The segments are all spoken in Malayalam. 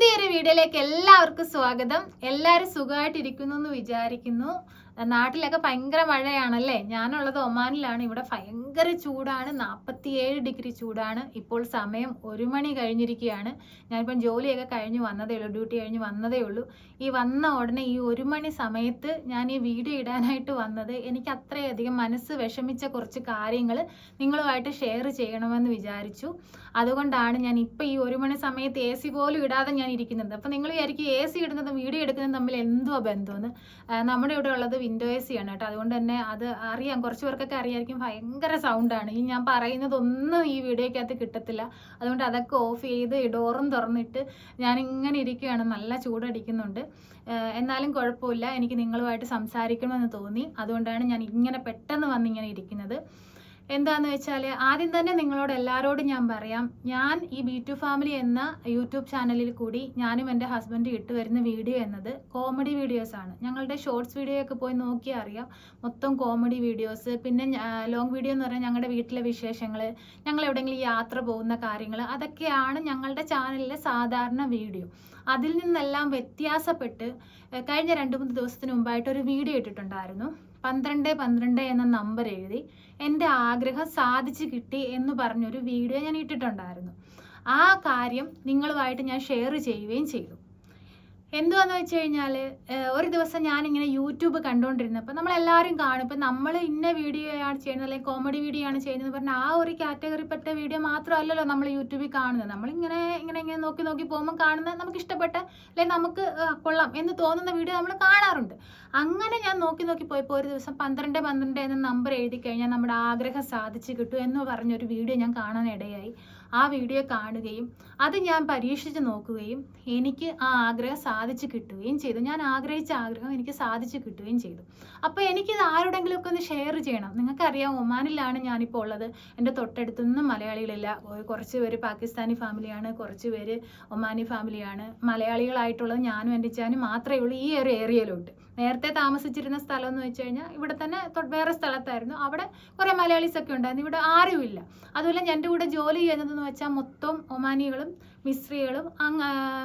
പുതിയൊരു വീഡിയോയിലേക്ക് എല്ലാവർക്കും സ്വാഗതം. എല്ലാവരും സുഖമായിട്ടിരിക്കുന്നു എന്ന് വിചാരിക്കുന്നു. നാട്ടിലൊക്കെ ഭയങ്കര മഴയാണല്ലേ? ഞാനുള്ളത് ഒമാനിലാണ്. ഇവിടെ ഭയങ്കര ചൂടാണ്. നാൽപ്പത്തിയേഴ് ഡിഗ്രി ചൂടാണ്. ഇപ്പോൾ സമയം ഒരു മണി കഴിഞ്ഞിരിക്കുകയാണ്. ഞാനിപ്പം ജോലിയൊക്കെ കഴിഞ്ഞ് വന്നതേ ഉള്ളൂ. ഡ്യൂട്ടി കഴിഞ്ഞ് വന്നതേ ഉള്ളൂ. ഈ വന്ന ഉടനെ ഈ ഒരു മണി സമയത്ത് ഞാൻ ഈ വീഡിയോ ഇടാനായിട്ട് വന്നത് എനിക്ക് അത്രയധികം മനസ്സ് വിഷമിച്ച കുറച്ച് കാര്യങ്ങൾ നിങ്ങളുമായിട്ട് ഷെയർ ചെയ്യണമെന്ന് വിചാരിച്ചു. അതുകൊണ്ടാണ് ഞാൻ ഇപ്പം ഈ ഒരു മണി സമയത്ത് എ സി പോലും ഇടാതെ ഞാൻ ഇരിക്കുന്നത്. അപ്പം നിങ്ങൾ വിചാരിക്കും എ സി ഇടുന്നതും വീഡിയോ എടുക്കുന്നതും തമ്മിൽ എന്തുവാ ബന്ധമെന്ന്? നമ്മുടെ ഇവിടെ ഉള്ളത് വിൻഡോ എ സി ആണ് കേട്ടോ. അതുകൊണ്ട് തന്നെ അത് അറിയാം. കുറച്ച് പേർക്കൊക്കെ അറിയായിരിക്കും. ഭയങ്കര സൗണ്ടാണ് ഈ ഞാൻ പറയുന്നതൊന്നും ഈ വീഡിയോക്കകത്ത് കിട്ടത്തില്ല. അതുകൊണ്ട് അതൊക്കെ ഓഫ് ചെയ്ത് ഡോറും തുറന്നിട്ട് ഞാൻ ഇങ്ങനെ ഇരിക്കുകയാണ്. നല്ല ചൂടടിക്കുന്നുണ്ട്. എന്നാലും കുഴപ്പമില്ല. എനിക്ക് നിങ്ങളുമായിട്ട് സംസാരിക്കണമെന്ന് തോന്നി. അതുകൊണ്ടാണ് ഞാൻ ഇങ്ങനെ പെട്ടെന്ന് വന്നിങ്ങനെ ഇരിക്കുന്നത്. എന്താന്ന് വെച്ചാൽ ആദ്യം തന്നെ നിങ്ങളോട് എല്ലാവരോടും ഞാൻ പറയാം. ഞാൻ ഈ ബി ടു ഫാമിലി എന്ന യൂട്യൂബ് ചാനലിൽ കൂടി ഞാനും എന്റെ ഹസ്ബൻഡും ഇട്ട് വരുന്ന വീഡിയോ എന്നത് കോമഡി വീഡിയോസ് ആണ്. ഞങ്ങളുടെ ഷോർട്സ് വീഡിയോ ഒക്കെ പോയി നോക്കിയാൽ അറിയാം. മൊത്തം കോമഡി വീഡിയോസ് പിന്നെ ലോങ് വീഡിയോ എന്ന് പറഞ്ഞാൽ ഞങ്ങളുടെ വീട്ടിലെ വിശേഷങ്ങൾ ഞങ്ങൾ എവിടെയെങ്കിലും യാത്ര പോകുന്ന കാര്യങ്ങൾ അതൊക്കെയാണ് ഞങ്ങളുടെ ചാനലിലെ സാധാരണ വീഡിയോ അതിൽ നിന്നെല്ലാം വ്യത്യാസപ്പെട്ട് കഴിഞ്ഞ രണ്ട് മൂന്ന് ദിവസത്തിന് മുമ്പായിട്ട് ഒരു വീഡിയോ ഇട്ടിട്ടുണ്ടായിരുന്നു. പന്ത്രണ്ട് പന്ത്രണ്ട് എന്ന നമ്പർ എഴുതി എന്റെ ആഗ്രഹം സാധിച്ചു കിട്ടി എന്ന് പറഞ്ഞൊരു വീഡിയോ ഞാൻ ഇട്ടിട്ടുണ്ടായിരുന്നു. ആ കാര്യം നിങ്ങളുമായിട്ട് ഞാൻ ഷെയർ ചെയ്യുകയും ചെയ്തു. എന്തുവാന്ന് വെച്ച് കഴിഞ്ഞാൽ ഒരു ദിവസം ഞാനിങ്ങനെ യൂട്യൂബ് കണ്ടുകൊണ്ടിരുന്നപ്പോൾ നമ്മളെല്ലാവരും കാണും. ഇപ്പം നമ്മൾ ഇന്ന വീഡിയോ ആണ് ചെയ്യുന്നത് അല്ലെങ്കിൽ കോമഡി വീഡിയോ ആണ് ചെയ്യുന്നത് പറഞ്ഞാൽ ആ ഒരു കാറ്റഗറിപ്പെട്ട വീഡിയോ മാത്രമല്ലല്ലോ നമ്മൾ യൂട്യൂബിൽ കാണുന്നത്. നമ്മളിങ്ങനെ ഇങ്ങനെ ഇങ്ങനെ നോക്കി നോക്കി പോകുമ്പോൾ കാണുന്ന നമുക്ക് ഇഷ്ടപ്പെട്ട അല്ലെങ്കിൽ നമുക്ക് കൊള്ളാം എന്ന് തോന്നുന്ന വീഡിയോ നമ്മൾ കാണാറുണ്ട്. അങ്ങനെ ഞാൻ നോക്കി നോക്കി പോയപ്പോൾ ഒരു ദിവസം പന്ത്രണ്ട് പന്ത്രണ്ട് എന്ന നമ്പർ എഴുതി കഴിഞ്ഞാൽ നമ്മുടെ ആഗ്രഹം സാധിച്ചു കിട്ടും എന്ന് പറഞ്ഞൊരു വീഡിയോ ഞാൻ കാണാനിടയായി ആ വീഡിയോ കാണുകയും അത് ഞാൻ പരീക്ഷിച്ച് നോക്കുകയും എനിക്ക് ആ ആഗ്രഹം സാധിച്ചു കിട്ടുകയും ചെയ്തു. ഞാൻ ആഗ്രഹിച്ച ആഗ്രഹം എനിക്ക് സാധിച്ചു കിട്ടുകയും ചെയ്തു. അപ്പോൾ എനിക്കിത് ആരോടെങ്കിലുമൊക്കെ ഒന്ന് ഷെയർ ചെയ്യണം. നിങ്ങൾക്കറിയാം ഒമാനിലാണ് ഞാനിപ്പോൾ ഉള്ളത്. എന്റെ തൊട്ടടുത്തൊന്നും മലയാളികളില്ല. കുറച്ച് പേര് പാകിസ്ഥാനി ഫാമിലിയാണ് കുറച്ച് പേര് ഒമാനി ഫാമിലിയാണ് മലയാളികളായിട്ടുള്ളത് ഞാനും എന്റെ ചാനും മാത്രമേ ഉള്ളൂ ഈ ഒരു ഏരിയയിലോട്ട് നേരത്തെ താമസിച്ചിരുന്ന സ്ഥലം എന്ന് വെച്ച് കഴിഞ്ഞാൽ ഇവിടെ തന്നെ വേറെ സ്ഥലത്തായിരുന്നു. അവിടെ കുറേ മലയാളീസ് ഒക്കെ ഉണ്ടായിരുന്നു. ഇവിടെ ആരുമില്ല. അതുപോലെ എന്റെ കൂടെ ജോലി ചെയ്യുന്നതെന്ന് വെച്ചാൽ മൊത്തം ഒമാനികളും മിസ്രികളും അങ്ങ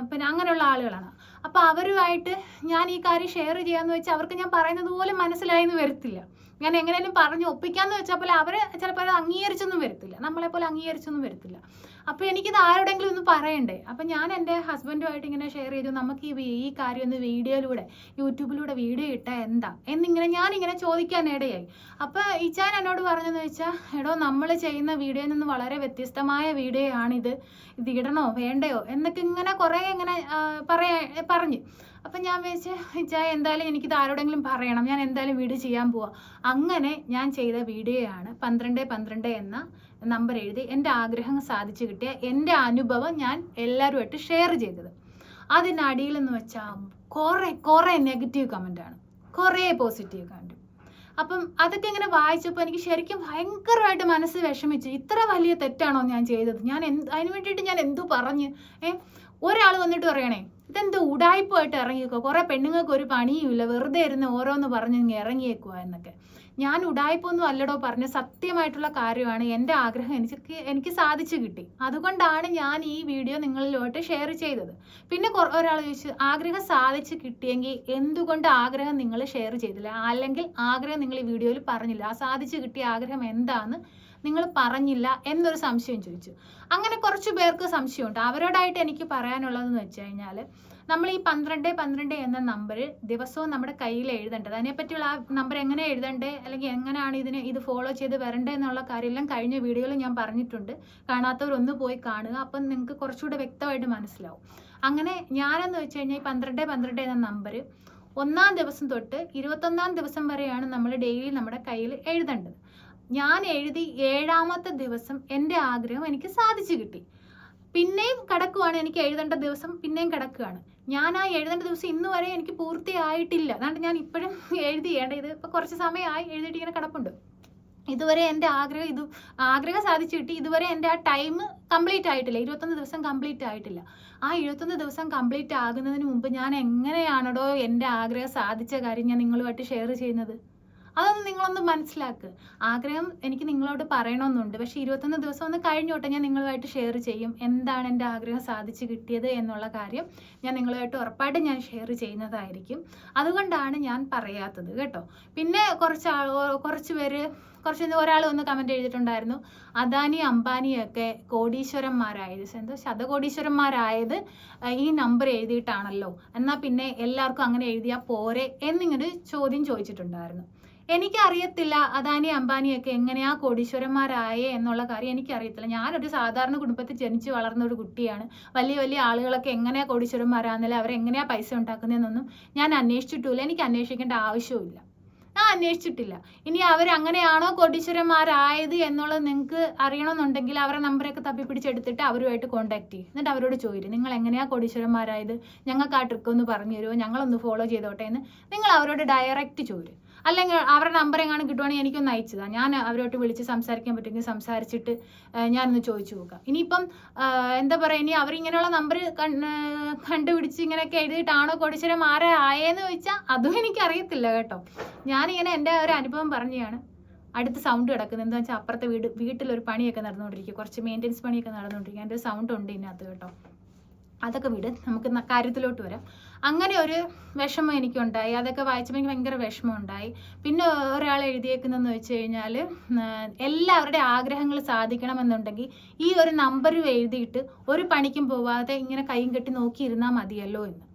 പിന്നെ അങ്ങനെയുള്ള ആളുകളാണ്. അപ്പോൾ അവരുമായിട്ട് ഞാൻ ഈ കാര്യം ഷെയർ ചെയ്യാമെന്ന് വെച്ചാൽ അവർക്ക് ഞാൻ പറയുന്നത് പോലെ മനസ്സിലായെന്ന് വരത്തില്ല. ഞാൻ എങ്ങനെയും പറഞ്ഞു ഒപ്പിക്കാന്ന് വെച്ചാൽ പോലെ അവർ ചിലപ്പോൾ അത് അംഗീകരിച്ചൊന്നും വരത്തില്ല. നമ്മളെ പോലെ അംഗീകരിച്ചൊന്നും വരത്തില്ല. അപ്പോൾ എനിക്കിത് ആരോടെങ്കിലും ഒന്ന് പറയണ്ടേ? അപ്പം ഞാൻ എന്റെ ഹസ്ബൻഡുമായിട്ട് ഇങ്ങനെ ഷെയർ ചെയ്തു. നമുക്ക് ഈ ഈ കാര്യം ഒന്ന് വീഡിയോയിലൂടെ യൂട്യൂബിലൂടെ വീഡിയോ ഇട്ടാൽ എന്താ? എന്നിങ്ങനെ ഞാനിങ്ങനെ ചോദിക്കാൻ ഇടയായി. അപ്പോൾ ഇച്ചാൻ എന്നോട് പറഞ്ഞതെന്ന് വെച്ചാൽ എടോ നമ്മൾ ചെയ്യുന്ന വീഡിയോയിൽ നിന്ന് വളരെ വ്യത്യസ്തമായ വീഡിയോ ആണിത് ഇത് ഇടണോ? വേണ്ടയോ? എന്നൊക്കെ ഇങ്ങനെ കുറേ ഇങ്ങനെ പറയാ പറഞ്ഞു. അപ്പം ഞാൻ വെച്ച് ചായ എന്തായാലും എനിക്കിത് ആരോടെങ്കിലും പറയണം. ഞാൻ എന്തായാലും വീഡിയോ ചെയ്യാൻ പോവാം. അങ്ങനെ ഞാൻ ചെയ്ത വീഡിയോയാണ് പന്ത്രണ്ട് പന്ത്രണ്ട് എന്ന നമ്പർ എഴുതി എന്റെ ആഗ്രഹം സാധിച്ചു കിട്ടിയ എന്റെ അനുഭവം ഞാൻ എല്ലാവരുമായിട്ട് ഷെയർ ചെയ്തത്. അതിനടിയിൽ എന്ന് വെച്ചാൽ കുറേ കുറേ നെഗറ്റീവ് കമന്റാണ് കുറേ പോസിറ്റീവ് കമന്റ് അപ്പം അതൊക്കെ ഇങ്ങനെ വായിച്ചപ്പോൾ എനിക്ക് ശരിക്കും ഭയങ്കരമായിട്ട് മനസ്സ് വിഷമിച്ചു. ഇത്ര വലിയ തെറ്റാണോ ഞാൻ ചെയ്തത്? ഞാൻ എന്ത് അതിന് വേണ്ടിയിട്ട് ഞാൻ എന്തു പറഞ്ഞ്? ഏ? ഒരാൾ വന്നിട്ട് പറയണേ ഇതെന്തോ ഉടായ്പായിട്ട് ഇറങ്ങിയേക്കോ കുറേ പെണ്ണുങ്ങൾക്ക് ഒരു പണിയും ഇല്ല വെറുതെ ഇരുന്ന് ഓരോന്ന് പറഞ്ഞ് ഇങ്ങനെ ഇറങ്ങിയേക്കുക എന്നൊക്കെ. ഞാൻ ഉടായ്പൊന്നും അല്ലടോ പറഞ്ഞ സത്യമായിട്ടുള്ള കാര്യമാണ്. എന്റെ ആഗ്രഹം എനിക്ക് എനിക്ക് സാധിച്ചു കിട്ടി. അതുകൊണ്ടാണ് ഞാൻ ഈ വീഡിയോ നിങ്ങളിലോട്ട് ഷെയർ ചെയ്തത്. പിന്നെ ഒരാൾ ചോദിച്ചു ആഗ്രഹം സാധിച്ചു കിട്ടിയെങ്കിൽ എന്തുകൊണ്ട് ആഗ്രഹം നിങ്ങൾ ഷെയർ ചെയ്തില്ല? അല്ലെങ്കിൽ ആഗ്രഹം നിങ്ങൾ ഈ വീഡിയോയിൽ പറഞ്ഞില്ല. ആ സാധിച്ചു കിട്ടിയ ആഗ്രഹം എന്താന്ന് നിങ്ങൾ പറഞ്ഞില്ല എന്നൊരു സംശയം ചോദിച്ചു. അങ്ങനെ കുറച്ച് പേർക്ക് സംശയമുണ്ട്. അവരോടായിട്ട് എനിക്ക് പറയാനുള്ളതെന്ന് വെച്ച് കഴിഞ്ഞാൽ നമ്മൾ ഈ പന്ത്രണ്ട് പന്ത്രണ്ട് എന്ന നമ്പറിൽ ദിവസവും നമ്മുടെ കയ്യിൽ എഴുതേണ്ടത്. അതിനെപ്പറ്റിയുള്ള ആ നമ്പർ എങ്ങനെ എഴുതണ്ടേ? അല്ലെങ്കിൽ എങ്ങനെയാണ് ഇതിനെ ഇത് ഫോളോ ചെയ്ത് വരണ്ടേ എന്നുള്ള കാര്യമെല്ലാം കഴിഞ്ഞ വീഡിയോയിൽ ഞാൻ പറഞ്ഞിട്ടുണ്ട്. കാണാത്തവർ ഒന്ന് പോയി കാണുക. അപ്പം നിങ്ങൾക്ക് കുറച്ചുകൂടെ വ്യക്തമായിട്ട് മനസ്സിലാവും. അങ്ങനെ ഞാനെന്ന് വെച്ച് കഴിഞ്ഞാൽ ഈ പന്ത്രണ്ട് പന്ത്രണ്ട് എന്ന നമ്പർ ഒന്നാം ദിവസം തൊട്ട് ഇരുപത്തൊന്നാം ദിവസം വരെയാണ് നമ്മൾ ഡെയിലി നമ്മുടെ കയ്യിൽ എഴുതേണ്ടത്. ഞാൻ എഴുതി ഏഴാമത്തെ ദിവസം എന്റെ ആഗ്രഹം എനിക്ക് സാധിച്ചു കിട്ടി. പിന്നെയും കിടക്കുവാണ് എനിക്ക് എഴുതേണ്ട ദിവസം പിന്നെയും കിടക്കുകയാണ് ഞാൻ ആ എഴുതേണ്ട ദിവസം ഇന്ന് വരെ എനിക്ക് പൂർത്തിയായിട്ടില്ല. അതുകൊണ്ട് ഞാൻ ഇപ്പോഴും എഴുതിയേണ്ട ഇത് ഇപ്പോൾ കുറച്ച് സമയമായി എഴുതിയിട്ട് ഇങ്ങനെ കിടപ്പുണ്ട്. ഇതുവരെ എന്റെ ആഗ്രഹം ഇത് ആഗ്രഹം സാധിച്ചു കിട്ടി. ഇതുവരെ എന്റെ ആ ടൈം കംപ്ലീറ്റ് ആയിട്ടില്ല. ഇരുപത്തൊന്ന് ദിവസം കംപ്ലീറ്റ് ആയിട്ടില്ല. ആ ഇരുപത്തൊന്ന് ദിവസം കംപ്ലീറ്റ് ആകുന്നതിന് മുമ്പ് ഞാൻ എങ്ങനെയാണോ എന്റെ ആഗ്രഹം സാധിച്ച കാര്യം ഞാൻ നിങ്ങളുമായിട്ട് ഷെയർ ചെയ്യുന്നത്? അതൊന്ന് നിങ്ങളൊന്ന് മനസ്സിലാക്കുക ആഗ്രഹം എനിക്ക് നിങ്ങളോട് പറയണമെന്നുണ്ട്. പക്ഷേ ഇരുപത്തൊന്ന് ദിവസം ഒന്ന് കഴിഞ്ഞോട്ടെ ഞാൻ നിങ്ങളുമായിട്ട് ഷെയർ ചെയ്യും. എന്താണ് എന്റെ ആഗ്രഹം സാധിച്ചു കിട്ടിയത് എന്നുള്ള കാര്യം ഞാൻ നിങ്ങളുമായിട്ട് ഉറപ്പായിട്ട് ഞാൻ ഷെയർ ചെയ്യുന്നതായിരിക്കും. അതുകൊണ്ടാണ് ഞാൻ പറയാത്തത് കേട്ടോ. പിന്നെ കുറച്ച് ആൾ കുറച്ച് പേര് കുറച്ച് ഒരാൾ ഒന്ന് കമന്റ് എഴുതിയിട്ടുണ്ടായിരുന്നു. അദാനി അംബാനിയൊക്കെ കോടീശ്വരന്മാരായത്. എന്തോ ശതകോടീശ്വരന്മാരായത് ഈ നമ്പർ എഴുതിയിട്ടാണല്ലോ. എന്നാൽ പിന്നെ എല്ലാവർക്കും അങ്ങനെ എഴുതിയാൽ പോരെ എന്നിങ്ങനെ ചോദ്യം ചോദിച്ചിട്ടുണ്ടായിരുന്നു. എനിക്കറിയത്തില്ല അദാനി അംബാനിയൊക്കെ എങ്ങനെയാ കോടീശ്വരന്മാരായേ എന്നുള്ള കാര്യം എനിക്കറിയത്തില്ല. ഞാനൊരു സാധാരണ കുടുംബത്തിൽ ജനിച്ച് വളർന്ന ഒരു കുട്ടിയാണ്. വലിയ വലിയ ആളുകളൊക്കെ എങ്ങനെയാ കോടീശ്വരന്മാരാണെന്നില്ല അവരെങ്ങനെയാ പൈസ ഉണ്ടാക്കുന്നതെന്നൊന്നും ഞാൻ അന്വേഷിച്ചിട്ടില്ല എനിക്ക് അന്വേഷിക്കേണ്ട ആവശ്യവുമില്ല. ഞാൻ അന്വേഷിച്ചിട്ടില്ല. ഇനി അവർ അങ്ങനെയാണോ കോടീശ്വരന്മാരായത് എന്നുള്ളത് നിങ്ങൾക്ക് അറിയണമെന്നുണ്ടെങ്കിൽ അവരുടെ നമ്പറൊക്കെ തപ്പി പിടിച്ചെടുത്തിട്ട് അവരുമായിട്ട് കോൺടാക്ട് ചെയ്യും. എന്നിട്ട് അവരോട് ചോദിക്കും നിങ്ങൾ എങ്ങനെയാണ് കോടീശ്വരന്മാരായത് ഞങ്ങൾക്ക് ആ ട്രിക്ക് ഒന്ന് പറഞ്ഞു തരുമോ? ഞങ്ങളൊന്ന് ഫോളോ ചെയ്തോട്ടെ എന്ന്. നിങ്ങൾ അവരോട് ഡയറക്റ്റ് ചോദിക്കും അല്ലെങ്കിൽ അവരുടെ നമ്പർ എങ്ങാനും കിട്ടുവാണെങ്കിൽ എനിക്കൊന്ന് അയച്ചതാ. ഞാൻ അവരോട്ട് വിളിച്ച് സംസാരിക്കാൻ പറ്റുമെങ്കിൽ സംസാരിച്ചിട്ട് ഞാനൊന്ന് ചോദിച്ചു നോക്കാം. ഇനിയിപ്പം എന്താ പറയുക ഇനി അവരിങ്ങനെയുള്ള നമ്പർ കണ്ടുപിടിച്ച് ഇങ്ങനെയൊക്കെ എഴുതിയിട്ടാണോ കോടീശ്വരം ആരെ ആയേന്ന് ചോദിച്ചാൽ അതും എനിക്കറിയത്തില്ല കേട്ടോ. ഞാനിങ്ങനെ എന്റെ ഒരു അനുഭവം പറഞ്ഞതാണ് അടുത്ത് സൗണ്ട് കിടക്കുന്നത് എന്താ വെച്ചാൽ അപ്പുറത്തെ വീട് വീട്ടിലൊരു പണിയൊക്കെ നടന്നുകൊണ്ടിരിക്കും കുറച്ച് മെയിന്റെനൻസ് പണിയൊക്കെ നടന്നുകൊണ്ടിരിക്കും അതിന്റെ സൗണ്ട് ഉണ്ട് ഇതിനകത്ത് കേട്ടോ. അതൊക്കെ വിട്. നമുക്ക് കാര്യത്തിലോട്ട് വരാം. അങ്ങനെ ഒരു വിഷമം എനിക്കുണ്ടായി. അതൊക്കെ വായിച്ചപ്പോൾ എനിക്ക് ഭയങ്കര വിഷമം ഉണ്ടായി പിന്നെ ഒരാൾ എഴുതിയേക്കുന്നതെന്ന് വെച്ച് കഴിഞ്ഞാൽ എല്ലാവരുടെ ആഗ്രഹങ്ങൾ സാധിക്കണമെന്നുണ്ടെങ്കിൽ ഈ ഒരു നമ്പർ എഴുതിയിട്ട് ഒരു പണിക്കും പോവാതെ ഇങ്ങനെ കൈയും കെട്ടി നോക്കിയിരുന്നാൽ മതിയല്ലോ എന്ന്.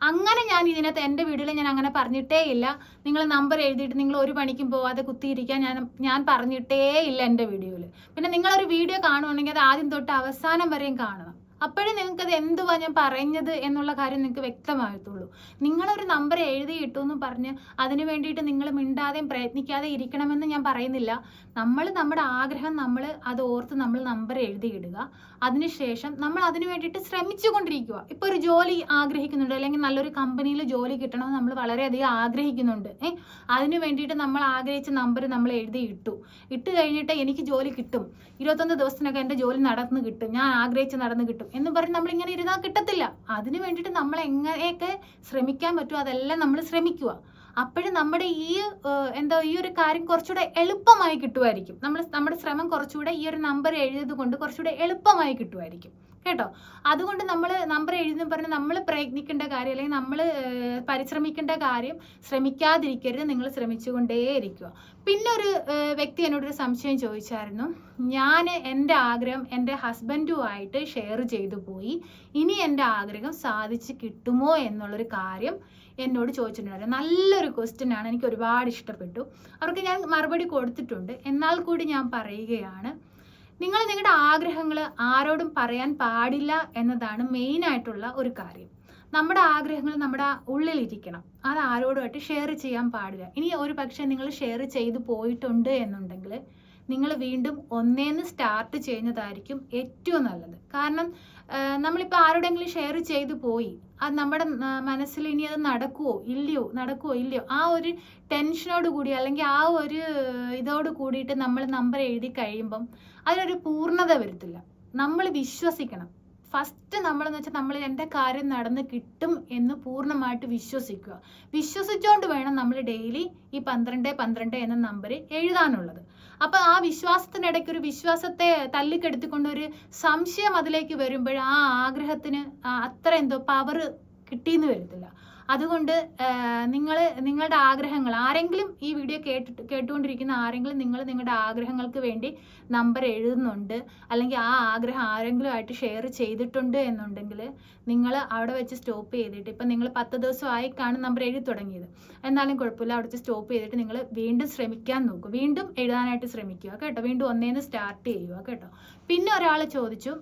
അങ്ങനെ ഞാൻ ഇതിനകത്ത് എന്റെ വീട്ടിൽ ഞാൻ അങ്ങനെ പറഞ്ഞിട്ടേ ഇല്ല. നിങ്ങൾ നമ്പർ എഴുതിയിട്ട് നിങ്ങൾ ഒരു പണിക്കും പോവാതെ കുത്തിയിരിക്കാൻ ഞാൻ ഞാൻ പറഞ്ഞിട്ടേ ഇല്ല എന്റെ വീഡിയോയിൽ. പിന്നെ നിങ്ങളൊരു വീഡിയോ കാണുവാണെങ്കിൽ അത് ആദ്യം തൊട്ട് അവസാനം വരെയും കാണണം. അപ്പോഴേ നിങ്ങൾക്ക് അത് എന്തുവാ ഞാൻ പറഞ്ഞത് എന്നുള്ള കാര്യം നിങ്ങൾക്ക് വ്യക്തമാകത്തുള്ളൂ. നിങ്ങളൊരു നമ്പർ എഴുതിയിട്ടു എന്ന് പറഞ്ഞ് അതിനു വേണ്ടിയിട്ട് നിങ്ങൾ മിണ്ടാതെയും പ്രയത്നിക്കാതെ ഇരിക്കണമെന്ന് ഞാൻ പറയുന്നില്ല. നമ്മൾ നമ്മുടെ ആഗ്രഹം നമ്മൾ അത് ഓർത്ത് നമ്മൾ നമ്പർ എഴുതിയിടുക അതിനുശേഷം നമ്മൾ അതിന് വേണ്ടിയിട്ട് ശ്രമിച്ചുകൊണ്ടിരിക്കുക ഇപ്പോൾ ഒരു ജോലി ആഗ്രഹിക്കുന്നുണ്ട് അല്ലെങ്കിൽ നല്ലൊരു കമ്പനിയിൽ ജോലി കിട്ടണമെന്ന് നമ്മൾ വളരെയധികം ആഗ്രഹിക്കുന്നുണ്ട്. ഏ അതിന് വേണ്ടിയിട്ട് നമ്മൾ ആഗ്രഹിച്ച നമ്പർ നമ്മൾ എഴുതി ഇട്ടു. ഇട്ട് കഴിഞ്ഞിട്ട് എനിക്ക് ജോലി കിട്ടും. ഇരുപത്തൊന്ന് ദിവസത്തിനൊക്കെ എന്റെ ജോലി നടന്ന് കിട്ടും. ഞാൻ ആഗ്രഹിച്ച് നടന്ന് കിട്ടും. എന്ന് പറഞ്ഞ് നമ്മൾ ഇങ്ങനെ ഇരുന്നാൽ കിട്ടത്തില്ല. അതിന് വേണ്ടിയിട്ട് നമ്മൾ എങ്ങനെയൊക്കെ ശ്രമിക്കാൻ പറ്റുമോ അതെല്ലാം നമ്മൾ ശ്രമിക്കുക. അപ്പോഴും നമ്മുടെ ഈ എന്താ ഈ ഒരു കാര്യം കുറച്ചുകൂടെ എളുപ്പമായി കിട്ടുമായിരിക്കും. നമ്മൾ നമ്മുടെ ശ്രമം കുറച്ചുകൂടെ ഈ ഒരു നമ്പർ എഴുതിയത് കൊണ്ട് കുറച്ചുകൂടെ എളുപ്പമായി കിട്ടുമായിരിക്കും. കേട്ടോ? അതുകൊണ്ട് നമ്മൾ നമ്പർ എഴുതുന്ന പറഞ്ഞ് നമ്മൾ പ്രയത്നിക്കേണ്ട കാര്യം അല്ലെങ്കിൽ നമ്മൾ പരിശ്രമിക്കേണ്ട കാര്യം ശ്രമിക്കാതിരിക്കരുത്. നിങ്ങൾ ശ്രമിച്ചുകൊണ്ടേയിരിക്കുക. പിന്നെ ഒരു വ്യക്തി എന്നോടൊരു സംശയം ചോദിച്ചായിരുന്നു. ഞാൻ എന്റെ ആഗ്രഹം എന്റെ ഹസ്ബൻഡുമായിട്ട് ഷെയർ ചെയ്തു പോയി. ഇനി എന്റെ ആഗ്രഹം സാധിച്ച് കിട്ടുമോ എന്നുള്ളൊരു കാര്യം എന്നോട് ചോദിച്ചിട്ടുണ്ടായിരുന്നു. നല്ലൊരു ക്വസ്റ്റ്യൻ ആണ്. എനിക്ക് ഒരുപാട് ഇഷ്ടപ്പെട്ടു. അവർക്ക് ഞാൻ മറുപടി കൊടുത്തിട്ടുണ്ട്. എന്നാൽ കൂടി ഞാൻ പറയുകയാണ്. നിങ്ങൾ നിങ്ങളുടെ ആഗ്രഹങ്ങൾ ആരോടും പറയാൻ പാടില്ല എന്നതാണ് മെയിൻ ആയിട്ടുള്ള ഒരു കാര്യം. നമ്മുടെ ആഗ്രഹങ്ങൾ നമ്മുടെ ഉള്ളിലിരിക്കണം. അത് ആരോടുമായിട്ട് ഷെയർ ചെയ്യാൻ പാടില്ല. ഇനി ഒരു പക്ഷേ നിങ്ങൾ ഷെയർ ചെയ്തു പോയിട്ടുണ്ട് എന്നുണ്ടെങ്കിൽ നിങ്ങൾ വീണ്ടും ഒന്നേന്ന് സ്റ്റാർട്ട് ചെയ്യുന്നതായിരിക്കും ഏറ്റവും നല്ലത്. കാരണം നമ്മളിപ്പോൾ ആരോടെങ്കിലും ഷെയർ ചെയ്തു പോയി. അത് നമ്മുടെ മനസ്സിൽ ഇനി അത് നടക്കുവോ? ഇല്ലയോ? നടക്കുവോ? ഇല്ലയോ? ആ ഒരു ടെൻഷനോട് കൂടി അല്ലെങ്കിൽ ആ ഒരു ഇതോട് കൂടിയിട്ട് നമ്മൾ നമ്പർ എഴുതി കഴിയുമ്പം അതിനൊരു പൂർണത വരത്തില്ല. നമ്മൾ വിശ്വസിക്കണം. ഫസ്റ്റ് നമ്മളെന്ന് വെച്ചാൽ നമ്മൾ എന്റെ കാര്യം നടന്ന് കിട്ടും എന്ന് പൂർണമായിട്ട് വിശ്വസിക്കുക. വിശ്വസിച്ചുകൊണ്ട് വേണം നമ്മൾ ഡെയിലി ഈ പന്ത്രണ്ട് പന്ത്രണ്ട് എന്ന നമ്പർ എഴുതാനുള്ളത്. അപ്പോൾ ആ വിശ്വാസത്തിനിടയ്ക്ക് ഒരു വിശ്വാസത്തെ തല്ലിക്കെടുത്തിക്കൊണ്ട് ഒരു സംശയം അതിലേക്ക് വരുമ്പോൾ ആ ആഗ്രഹത്തിന് അത്ര എന്തോ പവർ കിട്ടിയെന്ന് വരത്തില്ല. അതുകൊണ്ട് നിങ്ങൾ നിങ്ങളുടെ ആഗ്രഹങ്ങൾ ആരെങ്കിലും ഈ വീഡിയോ കേട്ടിട്ട് കേട്ടുകൊണ്ടിരിക്കുന്ന ആരെങ്കിലും നിങ്ങൾ നിങ്ങളുടെ ആഗ്രഹങ്ങൾക്ക് വേണ്ടി നമ്പർ എഴുതുന്നുണ്ട് അല്ലെങ്കിൽ ആ ആഗ്രഹം ആരെങ്കിലും ആയിട്ട് ഷെയർ ചെയ്തിട്ടുണ്ട് എന്നുണ്ടെങ്കിൽ നിങ്ങൾ അവിടെ വെച്ച് സ്റ്റോപ്പ് ചെയ്തിട്ട് ഇപ്പം നിങ്ങൾ പത്ത് ദിവസമായി കാണും നമ്പർ എഴുതി തുടങ്ങിയത്. എന്നാലും കുഴപ്പമില്ല അവിടെ വെച്ച് സ്റ്റോപ്പ് ചെയ്തിട്ട് നിങ്ങൾ വീണ്ടും ശ്രമിക്കാൻ നോക്കുക വീണ്ടും എഴുതാനായിട്ട് ശ്രമിക്കുക കേട്ടോ. വീണ്ടും ഒന്നേന്ന് സ്റ്റാർട്ട് ചെയ്യുക കേട്ടോ. പിന്നെ ഒരാൾ ചോദിച്ചു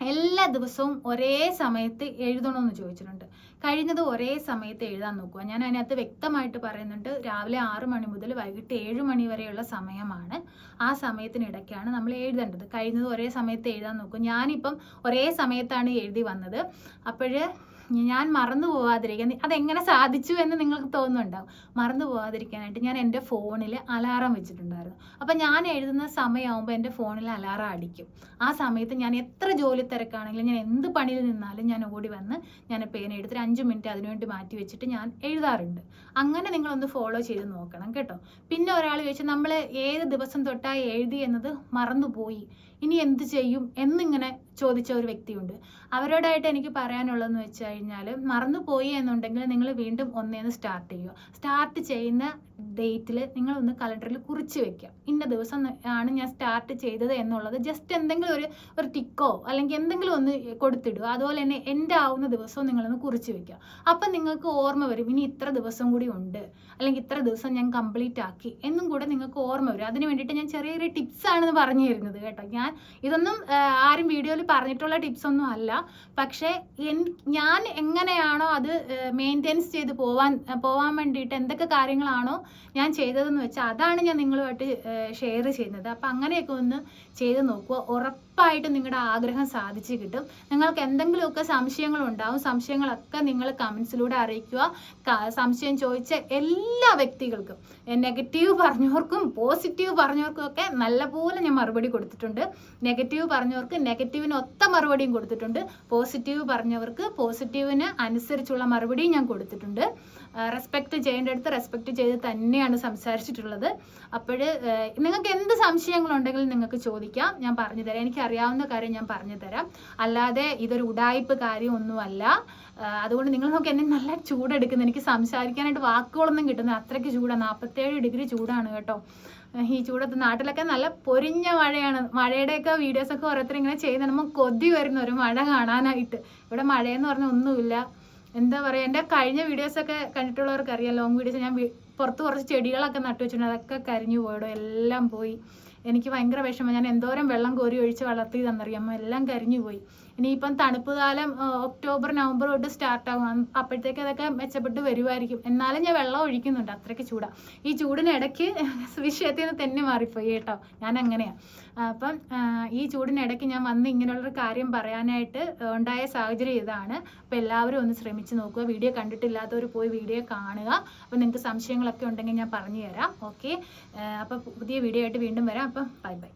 എല്ലാ ദിവസവും ഒരേ സമയത്ത് എഴുതണമെന്ന് ചോദിച്ചിട്ടുണ്ട്. കഴിയുന്നത് ഒരേ സമയത്ത് എഴുതാൻ നോക്കുക. ഞാൻ അതിനകത്ത് വ്യക്തമായിട്ട് പറയുന്നുണ്ട് രാവിലെ ആറ് മണി മുതൽ വൈകിട്ട് ഏഴ് മണി വരെയുള്ള സമയമാണ് ആ സമയത്തിനിടയ്ക്കാണ് നമ്മൾ എഴുതേണ്ടത്. കഴിയുന്നത് ഒരേ സമയത്ത് എഴുതാൻ നോക്കും ഞാനിപ്പം ഒരേ സമയത്താണ് എഴുതി വന്നത്. അപ്പോഴ് ഞാൻ മറന്നു പോവാതിരിക്കാൻ അതെങ്ങനെ സാധിച്ചു എന്ന് നിങ്ങൾക്ക് തോന്നുന്നുണ്ടാവും. മറന്നു പോവാതിരിക്കാനായിട്ട് ഞാൻ എന്റെ ഫോണിൽ അലാറം വെച്ചിട്ടുണ്ടായിരുന്നു. അപ്പം ഞാൻ എഴുതുന്ന സമയമാകുമ്പോൾ എന്റെ ഫോണിൽ അലാറം അടിക്കും. ആ സമയത്ത് ഞാൻ എത്ര ജോലി തിരക്കാണെങ്കിലും ഞാൻ എന്ത് പണിയിൽ നിന്നാലും ഞാൻ ഓടി വന്ന് ഞാൻ പേന എടുത്തിട്ട് അഞ്ച് മിനിറ്റ് അതിനുവേണ്ടി മാറ്റി വെച്ചിട്ട് ഞാൻ എഴുതാറുണ്ട്. അങ്ങനെ നിങ്ങളൊന്ന് ഫോളോ ചെയ്ത് നോക്കണം കേട്ടോ. പിന്നെ ഒരാൾ ചോദിച്ചാൽ നമ്മൾ ഏത് ദിവസം തൊട്ടാ എഴുതി? എന്നത് മറന്നുപോയി. ഇനി എന്ത് ചെയ്യും? എന്നിങ്ങനെ ചോദിച്ച ഒരു വ്യക്തിയുണ്ട്. അവരോടായിട്ട് എനിക്ക് പറയാനുള്ളതെന്ന് വെച്ച് കഴിഞ്ഞാൽ മറന്നുപോയി എന്നുണ്ടെങ്കിൽ നിങ്ങൾ വീണ്ടും ഒന്നേന്ന് സ്റ്റാർട്ട് ചെയ്യുക. സ്റ്റാർട്ട് ചെയ്യുന്ന ഡേറ്റിൽ നിങ്ങളൊന്ന് കലണ്ടറിൽ കുറിച്ച് വെക്കുക ഇന്ന ദിവസം ആണ് ഞാൻ സ്റ്റാർട്ട് ചെയ്തത് എന്നുള്ളത്. ജസ്റ്റ് എന്തെങ്കിലും ഒരു ഒരു ടിക്കോ അല്ലെങ്കിൽ എന്തെങ്കിലും ഒന്ന് കൊടുത്തിടുക. അതുപോലെ തന്നെ എന്റെ ആവുന്ന ദിവസവും നിങ്ങളൊന്ന് കുറിച്ച് വെക്കുക അപ്പം നിങ്ങൾക്ക് ഓർമ്മ വരും ഇനി ഇത്ര ദിവസം കൂടി ഉണ്ട്. അല്ലെങ്കിൽ ഇത്ര ദിവസം ഞാൻ കംപ്ലീറ്റ് ആക്കി എന്നും കൂടെ നിങ്ങൾക്ക് ഓർമ്മ വരും. അതിന് വേണ്ടിയിട്ട് ഞാൻ ചെറിയ ചെറിയ ടിപ്സ് ആണെന്ന് പറഞ്ഞു തരുന്നത് കേട്ടോ. ഞാൻ ഇതൊന്നും ആരും വീഡിയോയിൽ പറഞ്ഞിട്ടുള്ള ടിപ്സ് ഒന്നും അല്ല. പക്ഷേ ഞാൻ എങ്ങനെയാണോ അത് മെയിന്റെയിൻസ് ചെയ്ത് പോവാൻ പോവാൻ വേണ്ടിയിട്ട് എന്തൊക്കെ കാര്യങ്ങളാണോ ഞാൻ ചെയ്തതെന്ന് വെച്ചാൽ അതാണ് ഞാൻ നിങ്ങളുമായിട്ട് ഷെയർ ചെയ്യുന്നത്. അപ്പം അങ്ങനെയൊക്കെ ഒന്ന് ചെയ്ത് നോക്കുക. ഉറപ്പായിട്ടും നിങ്ങളുടെ ആഗ്രഹം സാധിച്ചു കിട്ടും. നിങ്ങൾക്ക് എന്തെങ്കിലുമൊക്കെ സംശയങ്ങളുണ്ടാവും സംശയങ്ങളൊക്കെ നിങ്ങൾ കമൻസിലൂടെ അറിയിക്കുക. സംശയം ചോദിച്ച എല്ലാ വ്യക്തികൾക്കും നെഗറ്റീവ് പറഞ്ഞവർക്കും പോസിറ്റീവ് പറഞ്ഞവർക്കും ഒക്കെ നല്ലപോലെ ഞാൻ മറുപടി കൊടുത്തിട്ടുണ്ട്. നെഗറ്റീവ് പറഞ്ഞവർക്ക് നെഗറ്റീവിന് ഒത്ത മറുപടിയും കൊടുത്തിട്ടുണ്ട്. പോസിറ്റീവ് പറഞ്ഞവർക്ക് പോസിറ്റീവിന് അനുസരിച്ചുള്ള മറുപടിയും ഞാൻ കൊടുത്തിട്ടുണ്ട്. റെസ്പെക്ട് ചെയ്യേണ്ടടുത്ത് റെസ്പെക്ട് ചെയ്ത് തന്നെയാണ് സംസാരിച്ചിട്ടുള്ളത്. അപ്പോൾ നിങ്ങൾക്ക് എന്ത് സംശയങ്ങളുണ്ടെങ്കിലും നിങ്ങൾക്ക് ചോദിക്കാം. ഞാൻ പറഞ്ഞു തരാം. എനിക്ക് അറിയാവുന്ന കാര്യം ഞാൻ പറഞ്ഞു തരാം. അല്ലാതെ ഇതൊരു ഉടായ്പ് കാര്യമൊന്നുമല്ല അതുകൊണ്ട് നിങ്ങൾ നോക്കി എന്നെ നല്ല ചൂടെടുക്കുന്നു. എനിക്ക് സംസാരിക്കാനായിട്ട് വാക്കുകളൊന്നും കിട്ടുന്നത് അത്രയ്ക്ക് ചൂടാണ് നാൽപ്പത്തേഴ് ഡിഗ്രി ചൂടാണ് കേട്ടോ. ഈ ചൂടത്ത് നാട്ടിലൊക്കെ നല്ല പൊരിഞ്ഞ മഴയാണ്. മഴയുടെയൊക്കെ വീഡിയോസൊക്കെ ഓരോരുത്തർ ഇങ്ങനെ ചെയ്ത് നമ്മൾ കൊതി വരുന്ന ഒരു മഴ കാണാനായിട്ട്. ഇവിടെ മഴയെന്ന് പറഞ്ഞാൽ ഒന്നുമില്ല. എന്താ പറയുക എന്റെ കഴിഞ്ഞ വീഡിയോസൊക്കെ കണ്ടിട്ടുള്ളവർക്ക് അറിയാം ലോങ് വീഡിയോസ് ഞാൻ പുറത്ത് കുറച്ച് ചെടികളൊക്കെ നട്ടു വെച്ചിട്ടുണ്ട്. അതൊക്കെ കരിഞ്ഞു പോയിടും. എല്ലാം പോയി. എനിക്ക് ഭയങ്കര വിഷമം. ഞാൻ എന്തോരം വെള്ളം കോരി ഒഴിച്ച് വളർത്തി തന്നറിയാമോ എല്ലാം കരിഞ്ഞു പോയി. ഇനിയിപ്പം തണുപ്പ് കാലം ഒക്ടോബർ നവംബർ തൊട്ട് സ്റ്റാർട്ട് ആകും അപ്പോഴത്തേക്ക് അതൊക്കെ മെച്ചപ്പെട്ട് വരുമായിരിക്കും എന്നാലും ഞാൻ വെള്ളം ഒഴിക്കുന്നുണ്ട്. അത്രയ്ക്ക് ചൂടാ. ഈ ചൂടിനിടയ്ക്ക് വിഷയത്തിൽ നിന്ന് തന്നെ മാറിപ്പോയി കേട്ടോ. ഞാൻ അങ്ങനെയാണ് അപ്പം ഈ ചൂടിനിടയ്ക്ക് ഞാൻ വന്ന് ഇങ്ങനെയുള്ളൊരു കാര്യം പറയാനായിട്ട് ഉണ്ടായ സാഹചര്യം ഇതാണ്. അപ്പോൾ എല്ലാവരും ഒന്ന് ശ്രമിച്ചു നോക്കുക. വീഡിയോ കണ്ടിട്ടില്ലാത്തവർ പോയി വീഡിയോ കാണുക. അപ്പോൾ നിങ്ങൾക്ക് സംശയങ്ങളൊക്കെ ഉണ്ടെങ്കിൽ ഞാൻ പറഞ്ഞു തരാം. ഓക്കെ? അപ്പോൾ പുതിയ വീഡിയോ ആയിട്ട് വീണ്ടും വരാം. അപ്പം ബൈ ബൈ.